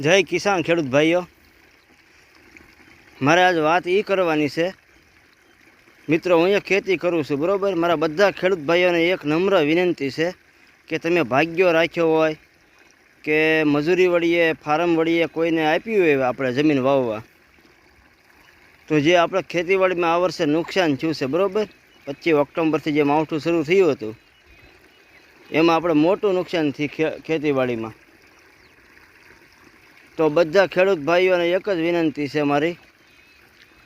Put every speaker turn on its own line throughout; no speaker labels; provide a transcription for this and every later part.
જય કિસાન ખેડૂત ભાઈઓ. મારે આજ વાત એ કરવાની છે. મિત્રો, હું અહીંયા ખેતી કરું છું, બરાબર? મારા બધા ખેડૂત ભાઈઓને એક નમ્ર વિનંતી છે કે તમે ભાગ્યો રાખ્યો હોય, કે મજૂરી વળીએ ફાર્મ વળીએ કોઈને આપ્યું હોય આપણે જમીન વાવવા. તો જે આપણે ખેતીવાડીમાં આ વર્ષે નુકસાન થયું છે, બરાબર? પચીસ ઓક્ટોબરથી જે માવઠું શરૂ થયું હતું, એમાં આપણે મોટું નુકસાન થયું ખેતીવાડીમાં તો બધા ખેડૂત ભાઈઓને એક જ વિનંતી છે મારી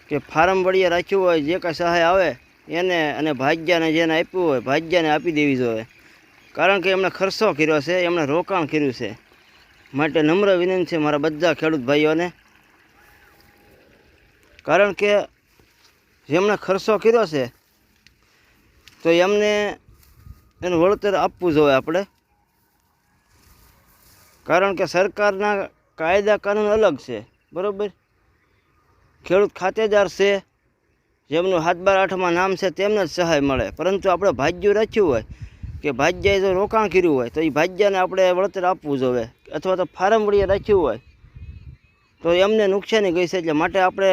કે ફાર્મ વળીએ રાખ્યું હોય, જે કાંઈ સહાય આવે, એને અને ભાગ્યાને જેને આપ્યું હોય, ભાગ્યાને આપી દેવી જોઈએ. કારણ કે એમણે ખર્ચો કર્યો છે, એમણે રોકાણ કર્યું છે. માટે નમ્ર વિનંતી છે મારા બધા ખેડૂત ભાઈઓને. કારણ કે જેમણે ખર્ચો કર્યો છે, તો એમને એનું વળતર આપવું જોઈએ આપણે. કારણ કે સરકારના કાયદા કાનૂન અલગ છે, બરાબર? ખેડૂત ખાતેદાર છે, જેમનું હાથ બાર આઠમાં નામ છે, તેમને જ સહાય મળે. પરંતુ આપણે ભાગ્યું રાખ્યું હોય, કે ભાગ્યાએ જો રોકાણ કર્યું હોય, તો એ ભાગ્યાને આપણે વળતર આપવું જોઈએ અથવા તો ફાર્મ વળીએ રાખ્યું હોય, તો એમને નુકસાની ગઈ છે, એટલે માટે આપણે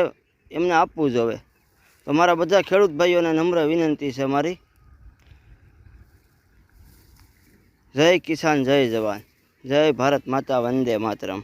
એમને આપવું જોઈએ તો મારા બધા ખેડૂત ભાઈઓને નમ્ર વિનંતી છે મારી. જય કિસાન, જય જવાન. જય ભારત માતા વંદે માતરમ.